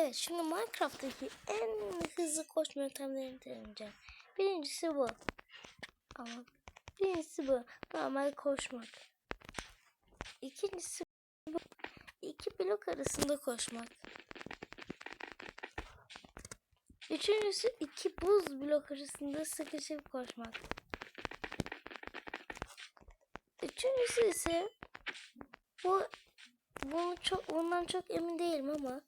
Evet şimdi Minecraft'taki en hızlı koşma yöntemlerini deneyeceğim. Birincisi bu. Ama birincisi bu. Normal koşmak. İkincisi bu. İki blok arasında koşmak. Üçüncüsü iki buz blok arasında sıkışıp koşmak. Üçüncüsü ise bu bunu çok bundan çok emin değilim ama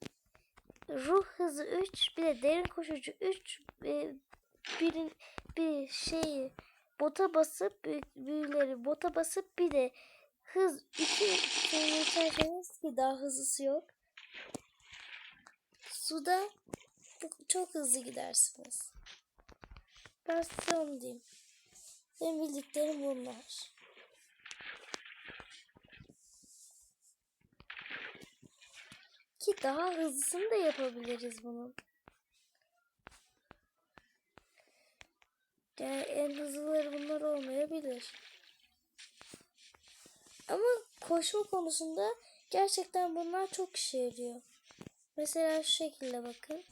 ruh hızı 3 bir de derin koşucu 3 ve bir, bir şeyi bota basıp büyüleri bota basıp bir de hız 2 şeyini ki daha hızlısı yok. Suda çok hızlı gidersiniz. Ben size onu diyeyim. Benim bildiklerim bunlar. Ki daha hızlısını da yapabiliriz bunun. Yani en hızlıları bunlar olmayabilir. Ama koşma konusunda gerçekten bunlar çok işe yarıyor. Mesela şu şekilde bakın.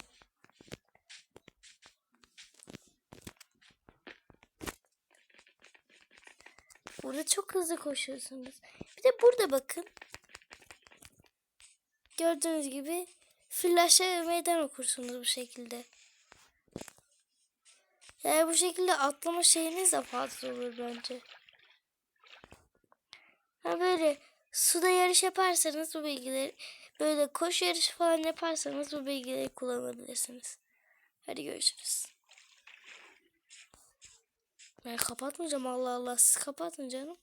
Burada çok hızlı koşuyorsunuz. Bir de burada bakın. Gördüğünüz gibi ve meydan okursunuz bu şekilde. Yani bu şekilde atlama şeyiniz de fazla olur bence. Ha böyle suda yarış yaparsanız bu bilgileri böyle koşu yarışı falan yaparsanız bu bilgileri kullanabilirsiniz. Hadi görüşürüz. Ben kapatmayacağım Allah Allah siz kapatın canım.